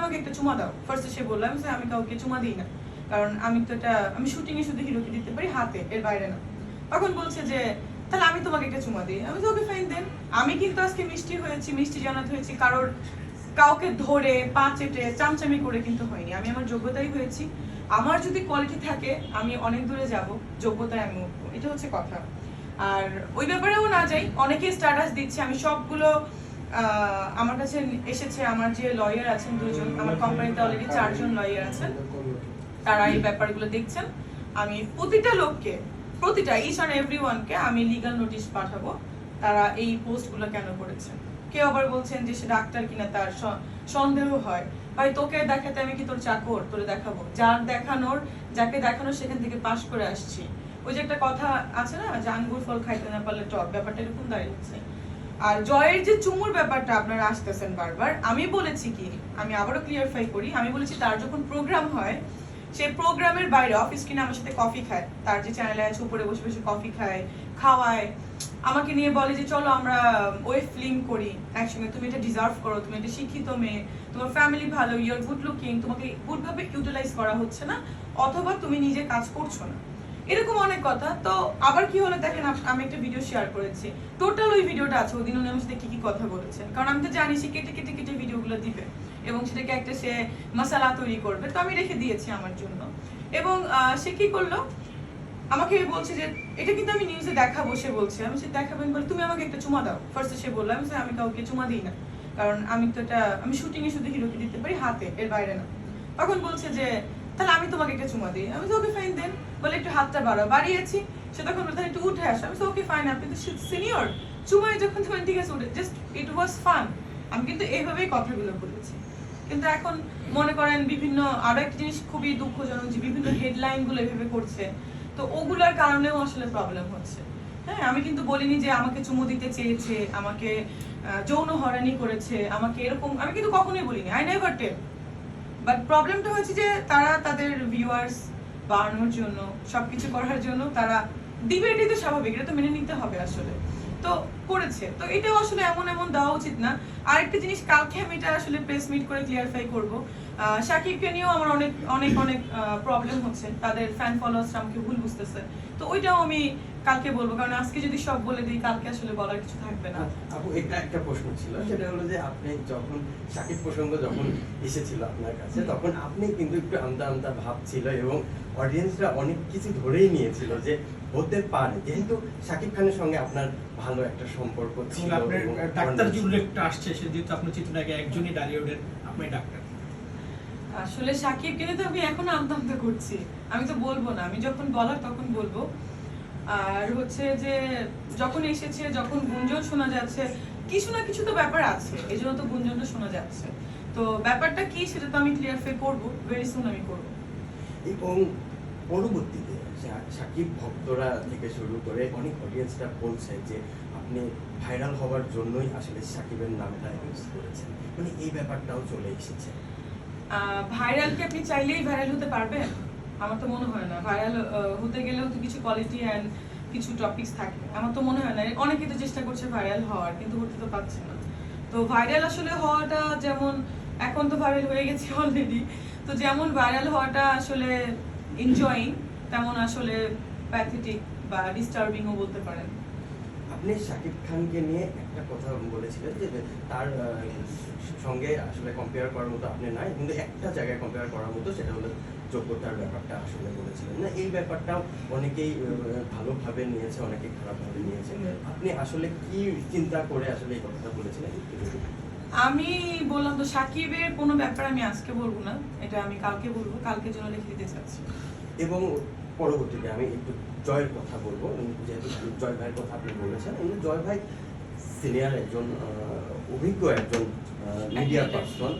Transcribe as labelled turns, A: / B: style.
A: আমাকে একটা চুমা দাও। ফার্স্টে সে বললাম বলছি, আমি কাউকে চুমা দিই না। কারণ আমি তো এটা আমি শুটিং এ শুধু হিরোকে দিতে পারি হাতে এর বাইরে না। তখন বলছে যে তাহলে আমি তোমাকে একটা চুমা দিই। আমি তো ওকে ফাইন দেন আমি কিন্তু আজকে মিষ্টি হয়েছি মিষ্টি জানাতে হয়েছি। কারোর কাউকে ধরে পা চেটে চামচামি করে কিন্তু হয়নি। আমি আমার যোগ্যতাই হয়েছি। আমার যদি কোয়ালিটি থাকে আমি অনেক দূরে যাব। যোগ্যতায় আমি উঠবো। এটা হচ্ছে কথা। আর ওই ব্যাপারেও না যাই অনেকেই স্ট্যাটাস দিচ্ছে। আমি সবগুলো আমার কাছে এসেছে আমার যে লয়ার আছেন দুজন, আমার কোম্পানিতে অলরেডি চারজন লয়ার আছেন। তারা এই ব্যাপারগুলো দেখছেন। আমি প্রতিটা লোককে, প্রতিটা ইচ অ্যান্ড এভরি আমি লিগাল নোটিশ পাঠাবো, তারা এই পোস্টগুলো কেন করেছেন? কেউ আবার বলছেন যে সে ডাক্তার কিনা তার সন্দেহ হয়। ভাই, তোকে দেখাতে আমি কি তোর চাকর? তোরে দেখাবো। যার দেখানোর, যাকে দেখানোর সেখান থেকে পাশ করে আসছি। ওই যে একটা কথা আছে না, যে আঙ্গুর ফল খাইতে না পারলে টক ব্যাপারটা এরকম দাঁড়িয়েছে আর জয়ের যে চুমুর ব্যাপারটা আপনারা আসতেছেন বারবার, আমি বলেছি কি, আমি আবারও ক্লিয়ারফাই করি, আমি বলেছি তার যখন প্রোগ্রাম হয়, সে প্রোগ্রামের বাইরে অফিস কিনে আমার সাথে কফি খায়। তার যে চ্যানেলে আছে, উপরে বসে বসে কফি খায়, খাওয়ায়। আমাকে নিয়ে বলে যে, চলো আমরা ওয়েব ফিল্ম করি, একসঙ্গে। তুমি এটা ডিজার্ভ করো, তুমি একটা শিক্ষিত মেয়ে, তোমার ফ্যামিলি ভালো ইউর গুড লুকিং তোমাকে গুড ভাবে ইউটিলাইজ করা হচ্ছে না, অথবা তুমি নিজে কাজ করছ না। এরকম অনেক কথা। তো আবার কি হলো দেখেন আমি একটা ভিডিও শেয়ার করেছি। টোটাল ওই ভিডিওটা আছে ওই দিন উনি আমার সাথে কি কি কথা বলেছেন কারণ আমি তো জানি সে কেটে কেটে কেটে ভিডিওগুলো দিবে এবং সেটাকে একটা সে মশালা তৈরি করবে। তো আমি রেখে দিয়েছি আমার জন্য। এবং সে কি করল? আমাকে বলছে যে এটা কিন্তু আমি নিউজে দেখাবো সে বলছে। আমি সে দেখাবেন বলে তুমি আমাকে একটা চুমা দাও। ফার্স্টে সে বলল আমি বলছি, আমি কাউকে চুমা দিই না। কারণ আমি তো এটা আমি শুটিং এ শুধু হিরোকে দিতে পারি হাতে এর বাইরে না। তখন বলছে যে তাহলে আমি তোমাকে একটা চুমা দিই। আমি ওকে ফাইন দেন বলে একটু হাতটা বাড়াও। বাড়িয়েছি, সে তখন বলতে একটু উঠে আসো। আমি ওকে ফাইন আপনি তো সিনিয়র চুমাই যখন তোমার ঠিক আছে, উঠে জাস্ট ইট ওয়াজ ফান আমি কিন্তু এইভাবেই কথাগুলো বলেছি। কিন্তু এখন মনে করেন বিভিন্ন, আরও একটা জিনিস খুবই দুঃখজনক যে বিভিন্ন হেডলাইনগুলো এভাবে করছে। তো ওগুলোর কারণেও আসলে প্রবলেম হচ্ছে। হ্যাঁ আমি কিন্তু বলিনি যে আমাকে চুমু দিতে চেয়েছে, আমাকে যৌন হরানি করেছে, আমাকে এরকম আমি কিন্তু কখনোই বলিনি। আই নেভার টেল বাট প্রবলেমটা হচ্ছে যে তারা তাদের ভিউয়ার্স বাড়ানোর জন্য, সবকিছু করার জন্য তারা দিবে এটাই তো স্বাভাবিক, এটা তো মেনে নিতে হবে আসলে। তো করেছে। তো এটাও আসলে এমন এমন দেওয়া উচিত না। আরেকটা জিনিস, কালকে আমি এটা আসলে প্রেস মিট করে ক্লিয়ারিফাই করব। শাকিবকে নিয়েও আমার অনেক অনেক অনেক প্রবলেম হচ্ছে। তাদের ফ্যান ফলোয়ার্স আমাকে ভুল বুঝতেছে। তো ওইটাও আমি কালকে বলব। কারণ আজকে যদি সব বলে দিই, কালকে আসলে বলার কিছু থাকবে না।
B: আপু এটা একটা প্রশ্ন ছিল। সেটা হলো যে আপনি যখন, সাকিব প্রসঙ্গ যখন এসেছিল আপনার কাছে, তখন আপনি কিন্তু একটু আমতা আমতা ভাব ছিল এবং অডিয়েন্সরা অনেক কিছু ধরেই নিয়েছিল যে হতে পারে। যেহেতু সাকিব খানের সঙ্গে আপনার ভালো একটা সম্পর্ক ছিল
C: ডাক্তার যে উল্লেখটা আসছে সে যেহেতু আপনার একজনই ডালিউডের আপনি ডাক্তার।
A: আসলে সাকিবকে তো আমি এখনও করছি। আমি তো বলব না আমি যখন বলার তখন বলব। আর হচ্ছে যে যখন এসেছে যখন গুঞ্জন শোনা যাচ্ছে কিছু না কিছু তো ব্যাপার আছে এই জন্য তো গুঞ্জনটা শোনা যাচ্ছে। তো ব্যাপারটা কি সেটা তো আমি ক্লিয়ার ফে করব ভেরি সুন আমি করব।
B: এবং পরবর্তীতে সাকিব ভক্তরা থেকে শুরু করে অনেক অডিয়েন্সরা বলছে যে আপনি ভাইরাল হওয়ার জন্যই আসলে সাকিবের নামটা ইউজ করেছেন। মানে এই ব্যাপারটাও চলে এসেছে।
A: ভাইরাল কি আপনি চাইলেই ভাইরাল হতে পারবেন? আমার তো মনে হয় না। ভাইরাল হতে গেলেও তো কিছু কোয়ালিটি অ্যান্ড কিছু টপিকস থাকে। আমার তো মনে হয় না। অনেকে তো চেষ্টা করছে ভাইরাল হওয়ার, কিন্তু হতে তো পারছে না। তো ভাইরাল আসলে হওয়াটা যেমন, এখন তো ভাইরাল হয়ে গেছে অলরেডি তো যেমন ভাইরাল হওয়াটা আসলে এনজয়িং তেমন আসলে প্যাথেটিক বা ডিস্টার্বিংও বলতে পারেন।
B: আপনি শাকিব খানকে নিয়ে একটা কথা বলেছিলেন যে তার সঙ্গে আসলে কম্পেয়ার করার মতো আপনি নাই কিন্তু একটা জায়গায় কম্পেয়ার করার মতো সেটা হলো যোগ্যতার ব্যাপারটা আসলে বলেছিলেন। না এই ব্যাপারটাও অনেকেই ভালোভাবে নিয়েছে অনেকেই খারাপভাবে নিয়েছে। আপনি আসলে কি চিন্তা করে আসলে এই কথাটা বলেছিলেন?
A: আমি বললাম তো সাকিবের কোনো ব্যাপার আমি আজকে বলব না এটা আমি কালকে বলব কালকে জন্য লিখে দিতে চাচ্ছি।
B: এবং পরবর্তীতে আমি একটু জয়ের কথা বলব উনি যেহেতু জয় ভাইয়ের কথা আপনি বলেছেন উনি জয় ভাই সিনিয়র একজন অভিজ্ঞ একজন মিডিয়া. পার্সন